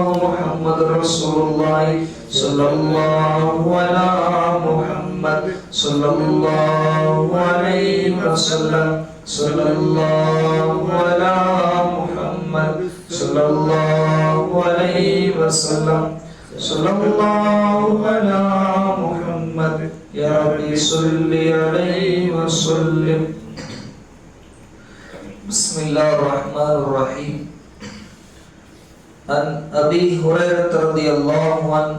محمد رسول الله صلى الله على محمد صلى الله عليه وسلم. صلى الله على محمد صلى الله عليه وسلم. صلى الله على محمد. يا ربي صل عليه وسلم. بسم الله الرحمن الرحيم. عن أبي هريرة رضي الله عنه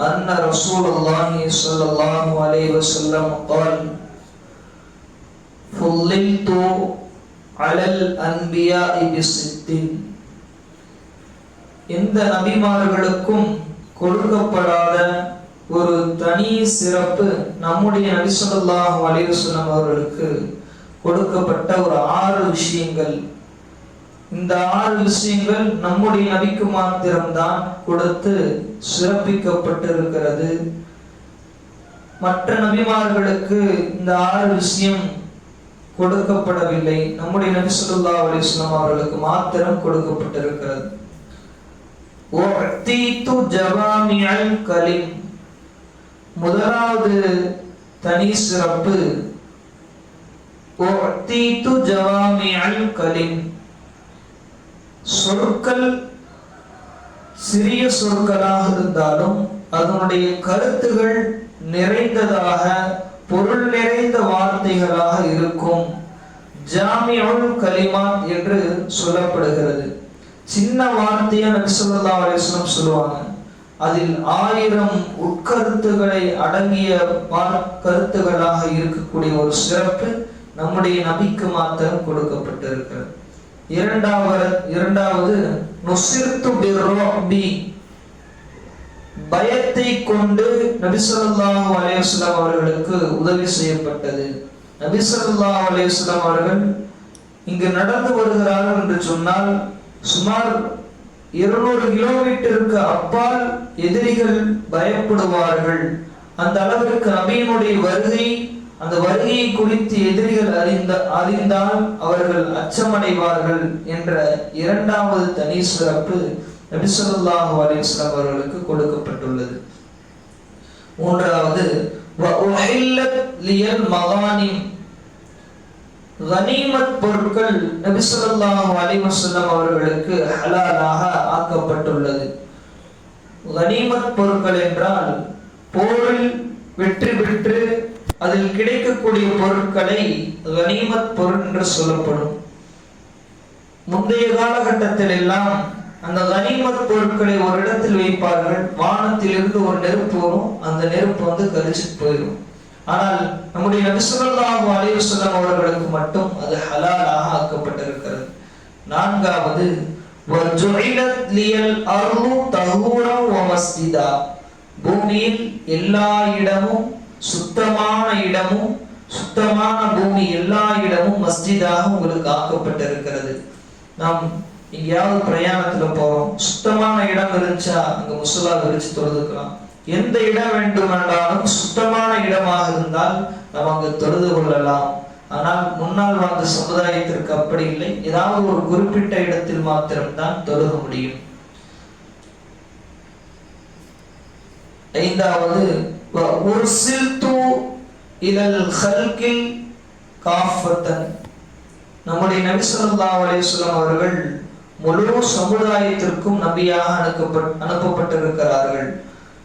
أن رسول الله صلى الله عليه وسلم قال فضلت على الأنبياء بست எந்த நபிமார்களுக்கும் கொடுக்கப்படாத ஒரு தனி சிறப்பு நம்முடைய நபி ஸல்லல்லாஹு அலைஹி வஸல்லம் அவர்களுக்கு கொடுக்கப்பட்ட ஒரு ஆறு விஷயங்கள் இந்த ஆறு விஷயங்கள் நம்முடைய நபிக்கு மாத்திரம்தான் கொடுத்து சிறப்பிக்கப்பட்டிருக்கிறது. மற்ற நபிமார்களுக்கு இந்த ஆறு விஷயம் கொடுக்கப்படவில்லை. நம்முடைய நபி ஸல்லல்லாஹு அலிஸ்லாம் அவர்களுக்கு மாத்திரம் கொடுக்கப்பட்டிருக்கிறது. கலிம். முதலாவது தனி சிறப்பு. ஜவாமி ஜவாமிஅல் கலிம். சொற்கள் சிறிய சொற்களாக இருந்தாலும் அதனுடைய கருத்துகள் நிறைந்ததாக பொருள் நிறைந்த வார்த்தைகளாக இருக்கும் ஜாமியுல் கலிமாத் என்று சொல்லப்படுகிறது. சின்ன வார்த்தையை நபி ஸல்லல்லாஹு சொல்லுவாங்க. அதில் ஆயிரம் உட்கருத்துக்களை அடங்கிய கருத்துகளாக இருக்கக்கூடிய ஒரு சிறப்பு நம்முடைய நபிக்கு மாத்திரம் கொடுக்கப்பட்டிருக்கிறது. இரண்டாவது இரண்டாவது நுசிர்து பிர்ரஹ்பி. பயத்தை கொண்டு நபி ஸல்லல்லாஹு அவர்களுக்கு உதவி செய்யப்பட்டது. நபி ஸல்லல்லாஹு அவர்கள் இங்கு நடந்து வருகிறார்கள் என்று சொன்னால் சுமார் இருநூறு கிலோமீட்டருக்கு அப்பால் எதிரிகள் பயப்படுவார்கள். அந்த அளவிற்கு நபியினுடைய வருகை அந்த வருகையை குறித்து எதிரிகள் அறிந்த அறிந்தால் அவர்கள் அச்சமடைவார்கள் என்ற இரண்டாவது தனி சிறப்பு நபி அலிஸ்லாம் அவர்களுக்கு கொடுக்கப்பட்டுள்ளது. மூன்றாவது வ கனிமத் பொருட்கள் நபி ஸல்லல்லாஹு அவர்களுக்கு ஹலாலாக ஆக்கப்பட்டுள்ளது. கனிமத் பொருட்கள் என்றால் அதில் கிடைக்கக்கூடிய பொருட்களை கனிமத் பொருள் என்று சொல்லப்படும். முந்தைய காலகட்டத்தில் எல்லாம் அந்த கனிமத் பொருட்களை ஒரு இடத்தில் வைப்பார்கள் வானத்திலிருந்து ஒரு நெருப்பு வரும் அந்த நெருப்பு வந்து கரிச்சு போயிடும். ஆனால் நம்முடைய நபிசுல்லாஹு ஸல்லல்லாஹு அவர்களுக்கு மட்டும் அது ஹலாலாக ஆக்கப்பட்டிருக்கிறது. நான்காவது பூமியில் எல்லா இடமும் சுத்தமான இடமும் சுத்தமான பூமி எல்லா இடமும் மஸ்ஜிதாக உங்களுக்கு ஆக்கப்பட்டிருக்கிறது. நாம் எங்கேயாவது பிரயாணத்துல போறோம் சுத்தமான இடம் இருந்துச்சா அங்க முசலா விரிச்சு தொழுதுக்கலாம். எந்த இடம் வேண்டுமென்றாலும் சுத்தமான இடமாக இருந்தால் நாம் அங்கு தொழுது கொள்ளலாம். ஆனால் முன்னால் வாழ்ந்த சமுதாயத்திற்கு அப்படி இல்லை. ஏதாவது ஒரு குறிப்பிட்ட இடத்தில் மாத்திரம்தான் தொழுக முடியும். ஐந்தாவது உர்சில்து இலல் ஹல்கில் காஃபத்தன் நம்முடைய நபி ஸல்லல்லாஹு அலைஹி அவர்கள் முழு சமுதாயத்திற்கும் நபியாக அனுப்பப்பட் அனுப்பப்பட்டிருக்கிறார்கள்.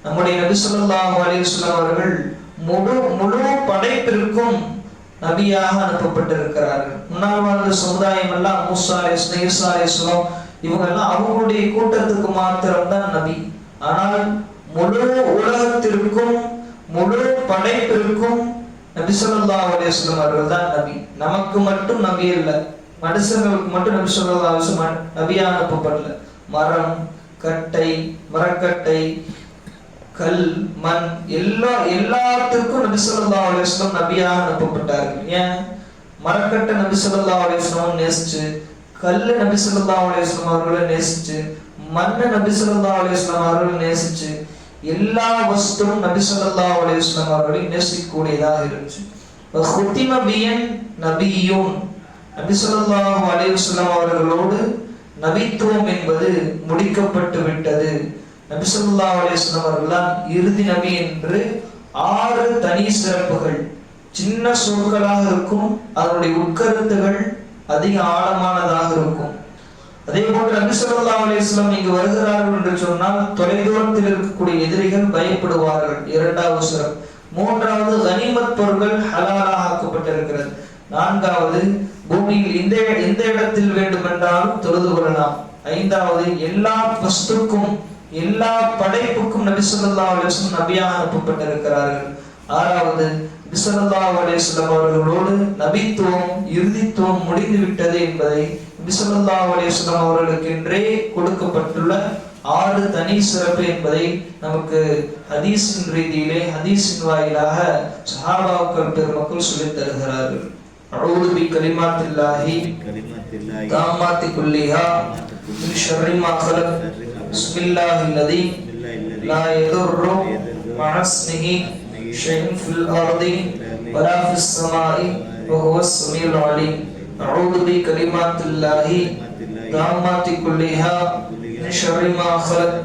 நம்முடைய நபி ஸல்லல்லாஹு அலைஹி அவர்கள் முழு முழு படைப்பிற்கும் நபியாக அனுப்பப்பட்டிருக்கிறார்கள். முன்னால் வாழ்ந்த சமுதாயம் எல்லாம் மூசா அலைஹிஸ்ஸலாம் ஈசா இவங்க எல்லாம் அவங்களுடைய கூட்டத்துக்கு மாத்திரம்தான் நபி. ஆனால் முழு உலகத்திற்கும் முழு படைப்பிற்கும் நபி சொல்லா அலிஸ்லம் அவர்கள் தான் நபி. நமக்கு மட்டும் நபி இல்லை. மனுஷங்களுக்கு மட்டும் நபி சொல்லா அலிஸ்லம் நபியா அனுப்பப்படல மரம் கட்டை மரக்கட்டை கல் மண் எல்லா எல்லாத்துக்கும் நபி சொல்லா அலிஸ்லம் நபியா நபியாக அனுப்பப்பட்டார்கள் ஏன்? மரக்கட்டை நபி சொல்லா அலிஸ்லம் நேசிச்சு கல்லு நபி சொல்லா அலிஸ்லம் அவர்களை நேசிச்சு மண்ணை நபி சொல்லா அலிஸ்லாம் அவர்கள் நேசிச்சு எல்லா வஸ்துவும் நபி சொல்லா அலைஹி அவர்களை நேசிக்கக்கூடியதாக இருந்துச்சு. ஹுத்திம பியன் நபியூன் நபி சொல்லா அலைஹி அவர்களோடு நபித்துவம் என்பது முடிக்கப்பட்டு விட்டது. நபி சொல்லா அலைஹி வஸல்லம் இறுதி நபி என்று ஆறு தனி சிறப்புகள். சின்ன சொற்களாக இருக்கும் அதனுடைய உட்கருத்துகள் அதிக ஆழமானதாக இருக்கும். அதே போன்று நபி இங்கு வருகிறார்கள் என்று சொன்னால் தொலைதூரத்தில் இருக்கக்கூடிய எதிரிகள் பயப்படுவார்கள். இரண்டாவது சிறம் மூன்றாவது கனிமத் பொருட்கள் ஹலாலாக ஆக்கப்பட்டிருக்கிறது. நான்காவது பூமியில் இந்த எந்த இடத்தில் வேண்டுமென்றாலும் தொழுது கொள்ளலாம். ஐந்தாவது எல்லா வஸ்துக்கும் எல்லா படைப்புக்கும் நபி ஸல்லல்லாஹு அலைஹி நபியாக அனுப்பப்பட்டிருக்கிறார்கள். ஆறாவது நபிசல்லா ஸல்லல்லாஹு அவர்களோடு நபித்துவம் இறுதித்துவம் முடிந்து விட்டது என்பதை நபி ஸல்லல்லாஹு அலைஹி வஸல்லம் அவர்களுக்கென்றே கொடுக்கப்பட்டுள்ள ஆறு தனி சிறப்பு என்பதை நமக்கு ஹதீஸின் ரீதியிலே ஹதீஸின் வாயிலாக சஹாபாக்கள் பெருமக்கள் சொல்லித் தருகிறார்கள் அவுது பி கலிமாத்தில்லாஹி كلمات الله தாமாத்தி குல்லிஹா மின் ஷர்ரி மா خلق بسم الله الذي بالله الذي لا يضر مع اسمه شيء في الأرض ولا في السماء وهو السميع العليم أعوذ بكلمات الله كلمات الله تامات كلها من شر ما خلق